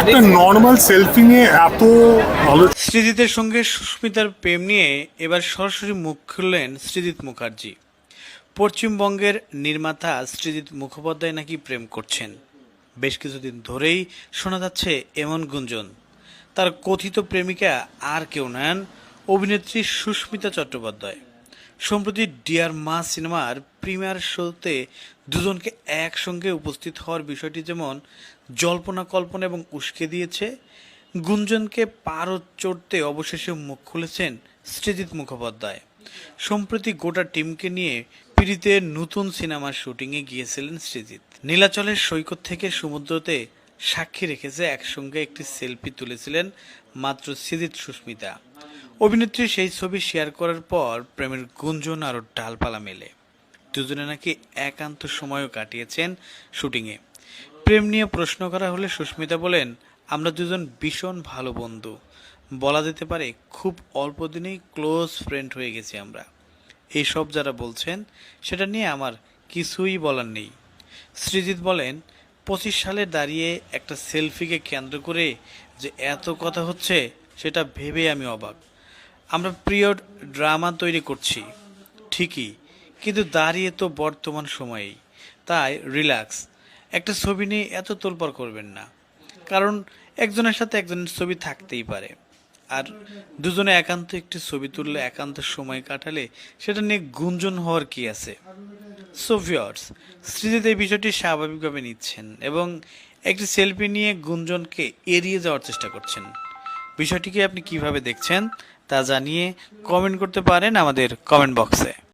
একটা normal selfie নিয়ে এত সৃজিতের সঙ্গে সুস্মিতার প্রেম নিয়ে এবার সরাসরি মুখ খুললেন সৃজিত মুখার্জি। পশ্চিমবঙ্গের নির্মাতা সৃজিত মুখোপাধ্যায় নাকি প্রেম করছেন? বেশ কিছুদিন ধরেই শোনা যাচ্ছে এমন গুঞ্জন। তার কথিত প্রেমিকা আর কেউ নেন, অভিনেত্রী সুস্মিতা চট্টোপাধ্যায়। সম্প্রতি ডিয়ার মা সিনেমার প্রিমিয়ার শোতে দুজনকে একসঙ্গে উপস্থিত হওয়ার বিষয়টি যেমন জল্পনা কল্পনা এবং উস্কে দিয়েছে, গুঞ্জনকে পারো চড়তে অবশেষে মুখ খুলেছেন সৃজিত মুখোপাধ্যায়। সম্প্রতি গোটা টিমকে নিয়ে পিড়িতে নতুন সিনেমার শুটিংয়ে গিয়েছিলেন সৃজিৎ। নীলাচলের সৈকত থেকে সমুদ্রতে সাক্ষী রেখেছে একসঙ্গে একটি সেলফি তুলেছিলেন মাত্র সৃজিৎ সুস্মিতা। অভিনেত্রী সেই ছবি শেয়ার করার পর প্রেমের গুঞ্জন আরও ডালপালা মেলে। দুজনে নাকি একান্ত সময়ও কাটিয়েছেন শুটিংয়ে। প্রেম নিয়ে প্রশ্ন করা হলে সুস্মিতা বলেন, আমরা দুজন ভীষণ ভালো বন্ধু। বলা যেতে পারে খুব অল্প দিনেই ক্লোজ ফ্রেন্ড হয়ে গেছি আমরা। এইসব যারা বলছেন, সেটা নিয়ে আমার কিছুই বলার নেই। সৃজিত বলেন, পঁচিশ সালে দাঁড়িয়ে একটা সেলফিকে কেন্দ্র করে যে এত কথা হচ্ছে, সেটা ভেবে আমি অবাক। আমরা প্রিয় ড্রামা তৈরি করছি, ঠিকই, কিন্তু দাঁড়িয়ে তো বর্তমান সময়েই। তাই, রিল্যাক্স। একটা ছবি নিয়ে এত তোলপাড় করবেন না, কারণ একজনের সাথে একজনের ছবি থাকতেই পারে। আর দুজনে একান্ত একটি ছবি তুললে একান্ত সময় কাটালে সেটা নিয়ে গুঞ্জন হওয়ার কি আছে? সোভিয়র্স স্মৃতিতে এই বিষয়টি স্বাভাবিকভাবে নিচ্ছেন এবং একটি সেলফি নিয়ে গুঞ্জনকে এড়িয়ে যাওয়ার চেষ্টা করছেন। বিষয়টিকে আপনি কীভাবে দেখছেন তা জানিয়ে কমেন্ট করতে পারেন আমাদের কমেন্ট বক্সে